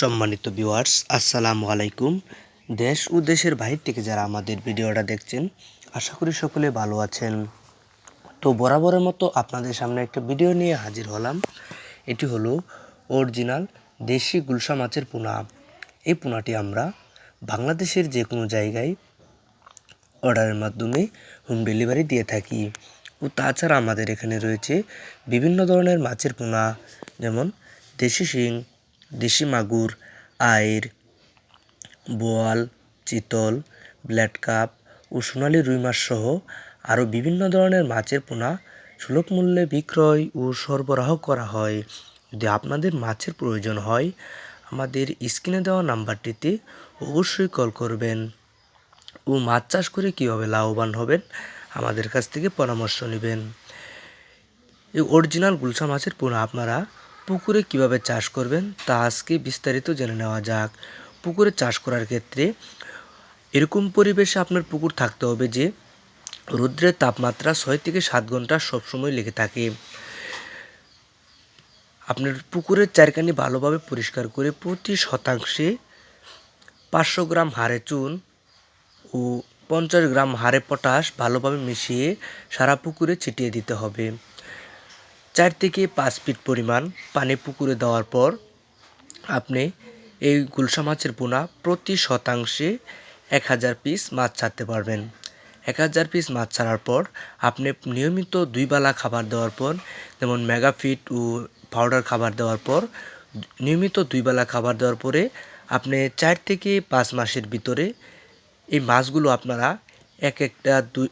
সম্মানিত ভিউয়ার্স আসসালামু আলাইকুম। দেশ ও দেশের বাহির থেকে যারা আমাদের ভিডিওটা দেখছেন, আশা করি সকলে ভালো আছেন। তো বরাবরের মতো আপনাদের সামনে একটা ভিডিও নিয়ে হাজির হলাম। এটি হলো অরিজিনাল দেশি গুলশা মাছের পোনা। এই পোনাটি আমরা বাংলাদেশের যে কোনো জায়গায় অর্ডারের মাধ্যমে হোম ডেলিভারি দিয়ে থাকি। ও তাছাড়া আমাদের এখানে রয়েছে বিভিন্ন ধরনের মাছের পোনা, যেমন দেশি শিং দেশি মাগুর আইর বোয়াল, চিতল, ব্ল্যাড কাপ ও সোনালী রুই মাছ সহ আরও বিভিন্ন ধরনের মাছের পোনা সুলভ মূল্যে বিক্রয় ও সরবরাহ করা হয়। যদি আপনাদের মাছের প্রয়োজন হয়, আমাদের স্ক্রিনে দেওয়া নাম্বারটিতে অবশ্যই কল করবেন। ও মাছ চাষ করে কীভাবে লাভবান হবেন, আমাদের কাছ থেকে পরামর্শ নেবেন। এই অরিজিনাল গুলশা মাছের পোনা আপনারা পুকুরে কীভাবে চাষ করবেন, তা আজকে বিস্তারিত জেনে নেওয়া যাক। পুকুরে চাষ করার ক্ষেত্রে এরকম পরিবেশে আপনার পুকুর থাকতে হবে যে, রৌদ্রের তাপমাত্রা ছয় থেকে সাত ঘণ্টা সবসময় লেগে থাকে। আপনার পুকুরের চারকানি ভালোভাবে পরিষ্কার করে প্রতি শতাংশে পাঁচশো গ্রাম হাড়ে চুন ও পঞ্চাশ গ্রাম হাড়ে পটাশ ভালোভাবে মিশিয়ে সারা পুকুরে ছিটিয়ে দিতে হবে। চার থেকে পাঁচ ফিট পরিমাণ পানি পুকুরে দেওয়ার পর আপনি এই গুলশা মাছের পোনা প্রতি শতাংশে এক হাজার পিস মাছ ছাড়তে পারবেন। এক হাজার পিস মাছ ছাড়ার পর আপনি নিয়মিত দুই বেলা খাবার দেওয়ার পর, যেমন মেগাফিট ও পাউডার খাবার দেওয়ার পর, নিয়মিত দুই বেলা খাবার দেওয়ার পরে আপনি চার থেকে পাঁচ মাসের ভিতরে এই মাছগুলো আপনারা এক একটা দুই,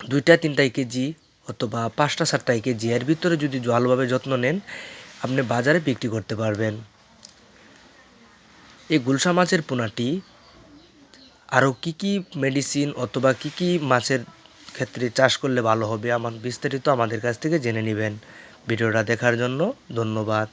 দুইটা তিনটা কেজি অথবা পাঁচটা সাতটা কেজি এর ভিতরে যদি ভালোভাবে যত্ন নেন, আপনি বাজারে বিক্রি করতে পারবেন। এই গুলশা মাছের পোনাটি আরও কি কি মেডিসিন অথবা কি কি মাছের ক্ষেত্রে চাষ করলে ভালো হবে, আমার বিস্তারিত আমাদের কাছ থেকে জেনে নেবেন। ভিডিওটা দেখার জন্য ধন্যবাদ।